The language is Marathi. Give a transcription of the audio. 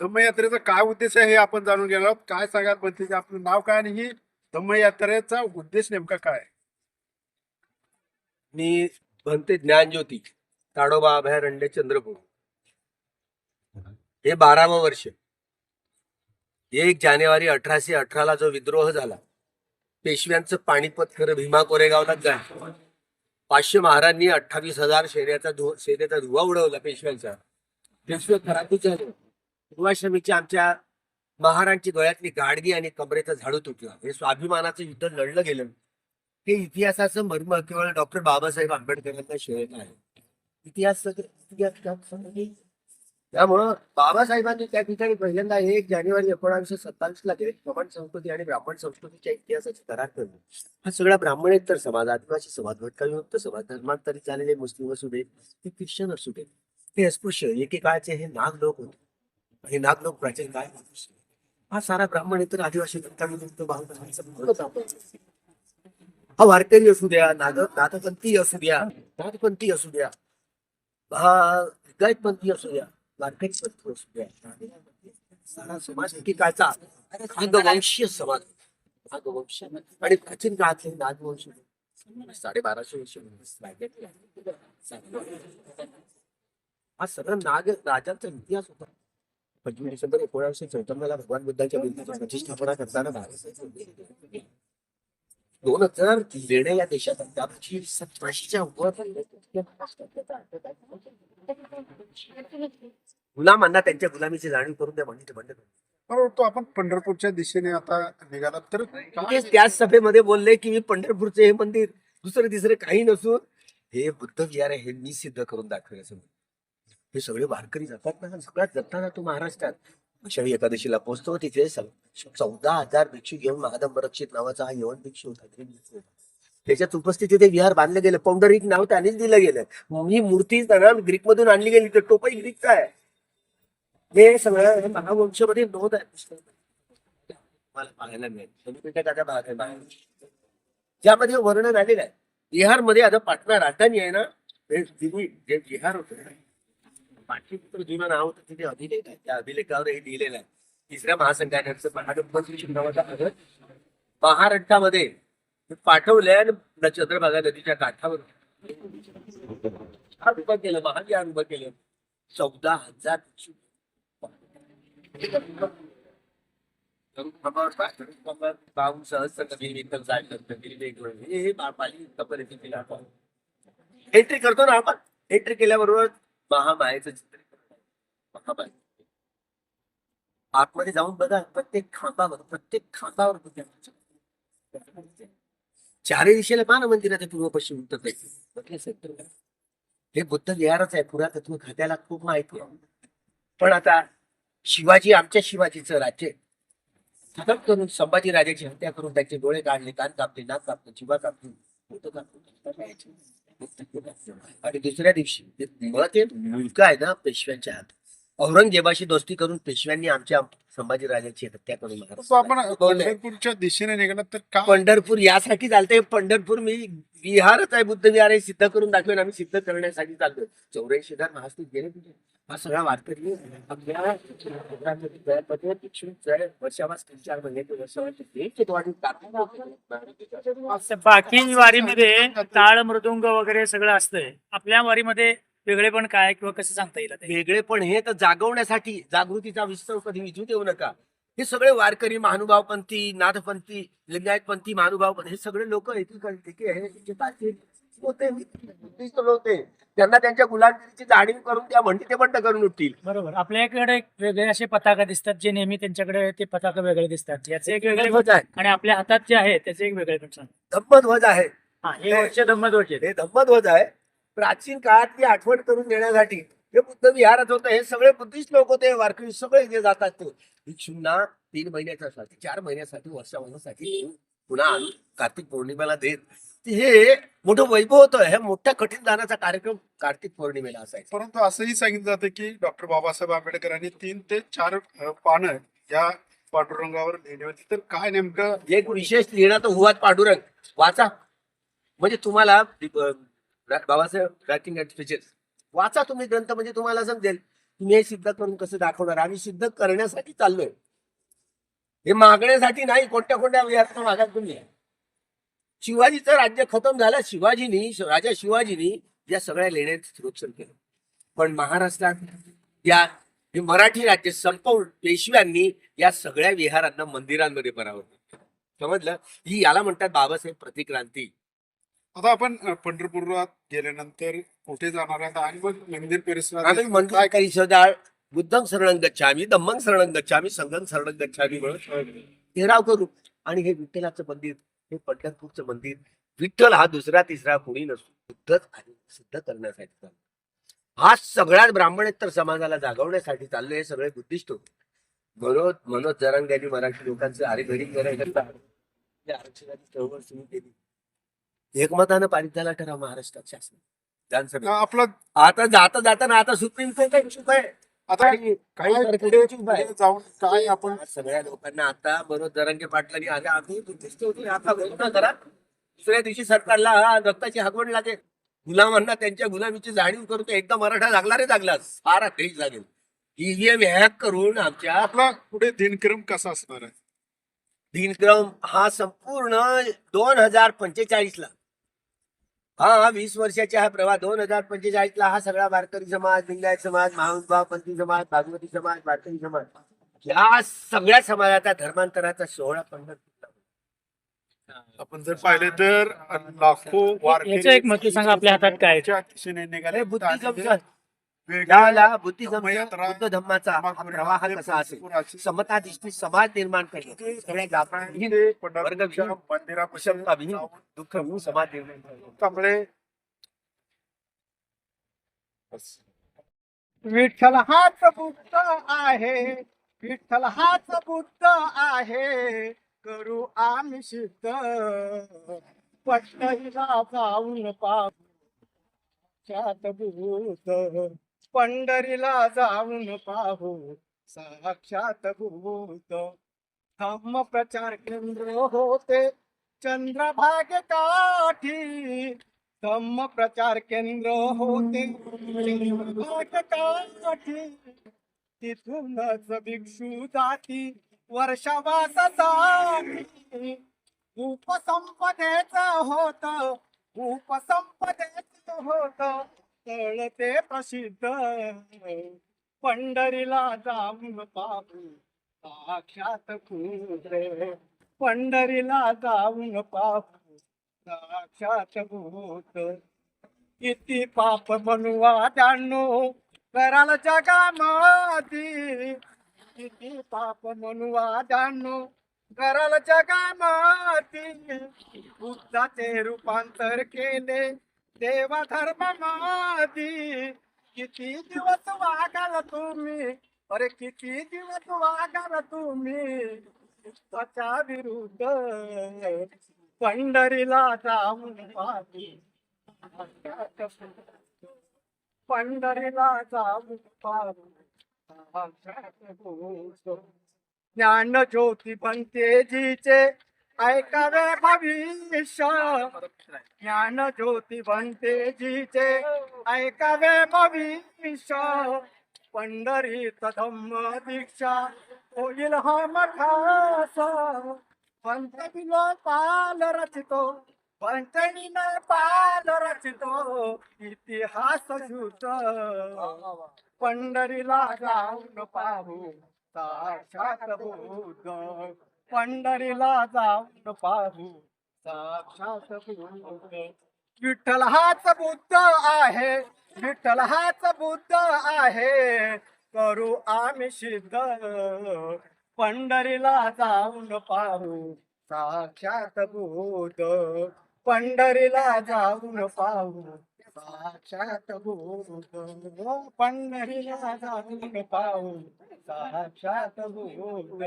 धम्मयात्रेचा काय उद्देश आहे हे आपण जाणून गेलो आहोत. काय सांगाल पण आपलं नाव काय आणि ही धम्मयात्रेचा उद्देश नेमका काय मी भंते ज्ञानज्योती ताडोबा अभयारण्य चंद्रपूर. हे बारावं वर्ष. एक जानेवारी अठराशे अठराला जो विद्रोह झाला पेशव्यांचं पाणीपत खरं भीमा कोरेगावलाच जाय. पाचशे महारांनी अठ्ठावीस हजार सैन्याचा धु सेनेचा धुवा उडवला पेशव्यांचा. पेशवे खराबीच झाले पूर्वाश्रमीची आमच्या महारांची गळ्यातली गाडगी आणि कमरेचा झाडू तुटलं. हे स्वाभिमानाचं युद्ध लढलं गेलं. हे इतिहासाचं मर्म केवळ डॉक्टर बाबासाहेब आंबेडकरांना शिळत आहे इतिहास त्यामुळं बाबासाहेबांनी त्या ठिकाणी पहिल्यांदा एक जानेवारी एकोणाशे सत्तावीस ला ते ब्राह्मण संस्कृती आणि ब्राह्मण संस्कृतीच्या इतिहासाची करार करणे हा सगळा ब्राह्मणेतर समाज आदिवासी समाज घटकाविमुक्त समाज धर्मांतरित झालेले मुस्लिम असू दे ते ख्रिश्चन असू दे ते अस्पृश्य एकेकाळचे हे नाग लोक होते. हे नाग लोक प्राचीन काळ हा सारा ब्राह्मण इतर आदिवासी हा वारकरी असू द्या नाग नाथपंथी असू द्या नाथपंथी असू द्या हा लिंगायतपंथी असू द्या वारकरी पंथी असू द्या. सारा समाज एकेकाळचा नागवंशीय समाज. नागवंश आणि प्राचीन काळातले नागवंश. साडेबाराशे वर्ष हा सगळं नाग राजांचा इतिहास होता. पंचवीस डिसेंबर एकोणीसशे चौपन्नला भगवान बुद्धांच्या मूर्तीची प्रतिष्ठापना करताना दोन हजार लेण्या या देशात. त्यापैकी सतराशेच्या वर गुलामांना त्यांच्या गुलामीची जाणीव करून द्या म्हणजे ते बंद करा. परंतु आपण पंढरपूरच्या दिशेने आता निघाला तर तेच त्याच सभेमध्ये बोलले की मी पंढरपूरचे हे मंदिर दुसरं तिसरं काही नसून हे बुद्ध विहार आहे हे मी सिद्ध करून दाखवेल असं. हे सगळे वारकरी जातात ना सगळ्यात जाताना तो महाराष्ट्रात आषाढी एकादशीला पोहोचतो तिथे चौदा हजार भिक्षू घेऊन महादंबरक्षित नावाचा हा यवन भिक्षू होता त्याच्यात उपस्थितीत ते विहार बांधलं गेलं पौंडरिक नाव त्यानेच दिलं गेलं. ही मूर्ती ग्रीक मधून आणली गेली तर टोपाई ग्रीकचा आहे हे सगळं महावंशमध्ये नोंद आहे. मला पाहायला मिळेल. ज्यामध्ये वर्णन आलेलं आहे. बिहारमध्ये आता पाटणा राजधानी आहे ना? ते जे बिहार होतं. पाटलीपुत्र जुनं नाव होतं तिथे अभिलेख आहे. त्या अभिलेखावर हे लिहिलेलं आहे. तिसऱ्या महासंघाचं महागणपती नावाचा नगर महाराष्ट्रामध्ये पाठवलंय आणि चंद्रभागा नदीच्या काठावर. हा उभं केलं महाविहार उभं केलं. चौदा हजार भिक्षू. सहस्र कधी विठ्ठल हे पाली एंट्री करतो ना आपण. एंट्री केल्याबरोबर महामायेचं चित्र महामाय. आतमध्ये जाऊन बघा प्रत्येक खांबावर प्रत्येक खांबावर चारही दिशेला पाहा मंदिराचे पूर्व पश्चिम उत्तर दक्षिण हे बुद्ध विहारच आहे. पुरातत्व खात्याला खूप माहिती आहे. पण आता शिवाजी आमच्या शिवाजीचं राज्य हतप करून संभाजी राजाची हत्या करून त्याचे डोळे काढले कान कापले नाक कापले जीवा कापली बोटं कापली. आणि दुसऱ्या दिवशी मुळात ते मुलगा आहे ना पेशव्यांच्या हात औरंगजेबाशी दोस्ती करून पेशव्यांनी आमच्या संभाजी राजाची हत्या करून आपण पंढरपूरच्या दिशेने निघाला तर पंढरपूर यासाठी चालतंय पंढरपूर मी विहारच आहे बुद्ध विहार हे सिद्ध करून दाखवेन आम्ही सिद्ध करण्यासाठी चालतोय चौऱ्याऐंशी हजार महास्थित गेले तिथे हा सगळा वारकरी बाकी वारीमध्ये टाळ मृदुंग वगैरे सगळं असतंय. आपल्या वारीमध्ये वेगळे पण काय किंवा कसं सांगता येईल आता? हे? वेगळे पण हे तर जागवण्यासाठी जागृतीचा विस्तार कधी विजू देऊ नका. हे सगळे वारकरी महानुभावपंथी नाथपंथी लिंगायतपंथी महानुभावपंथी हे सगळे लोक होते त्यांना त्यांच्या गुलामगिरीची जाणीव करून त्या म्हणते ते बंड करून उठतील. बरोबर. आपल्याकडे वेगळे असे पताका दिसतात जे नेहमी त्यांच्याकडे ते पताका वेगळे दिसतात. याचे एक वेगळे ध्वज आहे. आणि आपल्या हातात जे आहे त्याचे एक वेगळे धम्मध्वज आहे. हा हे वर्ष धम्मध्वज आहेत. हे धम्मध्वज आहे. प्राचीन काळातली आठवण करून देण्यासाठी हे बुद्ध विहारात होतं हे सगळे बुद्धिस्ट लोक होते वारकरी सगळे जे जातात ते. भिक्षूंना तीन महिन्यासाठी चार महिन्यासाठी वर्षावर्षासाठी पुन्हा आणून कार्तिक पौर्णिमेला देत. हे मोठं वैभव होतं. हे मोठ्या कठीण दानाचा कार्यक्रम कार्तिक पौर्णिमेला असायचा. परंतु असंही सांगितलं जातं की डॉक्टर बाबासाहेब आंबेडकरांनी तीन ते चार पानं या पांडुरंगावर लिहिली होती. तर काय नेमकं? एक विशेष लिहिणं तर हुवात पांडुरंग. वाचा. म्हणजे तुम्हाला बाबासाहेब रायटिंग स्पीचेस. वाचा तुम्ही ग्रंथ म्हणजे तुम्हाला समजेल. तुम्ही हे सिद्ध करून कसं दाखवणार? आम्ही सिद्ध करण्यासाठी चाललोय. हे मागण्यासाठी नाही कोणत्या कोणत्या विहारात मागा तुम्ही? शिवाजीचं राज्य खतम झालं शिवाजीनी राजा शिवाजीनी या सगळ्या लेण्यांचं संरक्षण केलं. पण महाराष्ट्रात या हे मराठी राज्य संपवून पेशव्यांनी या सगळ्या विहारांना मंदिरांमध्ये परावर्तित समजलं? ही याला म्हणतात बाबासाहेब प्रतिक्रांती. आता आपण पंढरपुरात गेल्यानंतर कुठे जाणार आहात आणि मग मंदिर परिसरात आम्ही म्हणतो काय काही शब्दाळ बुद्धं शरणं गच्छामी धम्मं शरणं गच्छामी संघं शरणं गच्छामी म्हणून. ठराव करू. आणि हे विठ्ठलाचं मंदिर हे पंढरपूरचं मंदिर विठ्ठल हा दुसरा तिसरा कोणी नसतो. बुद्धच आणि सिद्ध करण्यासाठी चाललो हा सगळ्याच ब्राह्मणेतर समाजाला जागवण्यासाठी चाललो हे सगळे बुद्धिस्ट होते. मनोज मनोज जरांग यांनी मराठी लोकांचं आरेघडी करायकरता या आरक्षणाची चळवळ सुरू केली. एकमतानं पारित झाला ठराव महाराष्ट्रात शासन. आपला आता जाता जाताना आता सुप्रीम कोर्ट आहे आता आणि काही काय सरकारी पुढे चूक आहे. पुढे जाऊन काय आपण सगळ्या लोकांना आता बरोबर जरांगे पाटलांनी आले. आधी बुद्धिस्ट होते आता घोषणा करा. दुसऱ्या दिवशी सरकारला हा रक्ताची हागवण लागेल. गुलामांना त्यांच्या गुलामीची जाणीव करून ते एकदा मराठा लागला रे लागला. सारा देश लागेल. ईव्हीएम हॅक करून आमच्या आपला पुढे दिनक्रम कसा असणार आहे? दिनक्रम हा संपूर्ण दोन हजार पंचेचाळीस ला हा हा वीस वर्षाचा हा प्रवाह दोन हजार पंचेचाळीस ला हा सगळा वारकरी समाज लिंगायत समाज महानुभाव पंथी समाज भागवती समाज वारकरी समाज या सगळ्या समाजाचा धर्मांतराचा सोहळा पंढरपूरला आपण जर पाहिले तर लाखो वारकरी याचं एक महत्त्व सांगा आपल्या हातात काय दिशेने निघाले. अरे बुद्धिझमचा वेगळ्या याला बुद्धिझमचा धम्मयात्रा, बुद्ध धम्माचा प्रवाह कसा असेल? पंढरपुराची समताधिष्ठित समाज निर्माण करणे. सगळ्या जातीविहीन, समाज निर्माण विठ्ठल हाच बुद्ध आहे. विठ्ठल हाच बुद्ध आहे. करू आम्ही सिद्ध. पंढरीला जाऊन पाहू. साक्षात भूत पंढरीला जाऊन पाहू. साक्षात भूत. धम्म प्रचार केंद्र होते. चंद्रभाग काठी. धम्म प्रचार केंद्र होते. चंद्रभाग काठी. तिथूनच भिक्षू जाती. वर्षावासासाठी उपसंपदेच होत. उपसंपदेच होत. तळ ते प्रसिद्ध पंढरीला जाऊन पाहू. साक्षात भूत पंढरीला जाऊन पाहू. साक्षात भूत किती पाप बनवा जाणू कराल जगामध्ये किती पाप मनवा जाणू कराल कामाती बुद्धाचे रूपांतर केले. देवा मादी किती दिवस वागाल तुम्ही? अरे किती दिवस वागाल तुम्ही? त्वचा विरुद्ध पंढरीला जाऊन पाहू पंढरीला जाऊन पाहू ज्ञान ज्योती पण तेजीचे ऐकावे भविष्य. ज्ञान ज्योती बनते जीचे. ऐकावे भविष्य. पंढरीत धम्म दीक्षा. होईल हा मठासा पंत बिलो पाल रचितो. पंचमीन पाल रचितो. इतिहास शुद्ध पंढरीला जाऊन पाहू. साक्षात बुद्ध. पंढरीला जाऊन पाहू. साक्षात विठ्ठल हाच बुद्ध आहे. विठ्ठल हाच बुद्ध आहे. करू आम्ही सिद्ध. पंढरीला जाऊन पाहू. साक्षात भूत पंढरीला जाऊन पाहू. साक्षात भूत पंढरीला जाऊन पाहू. साक्षात भूत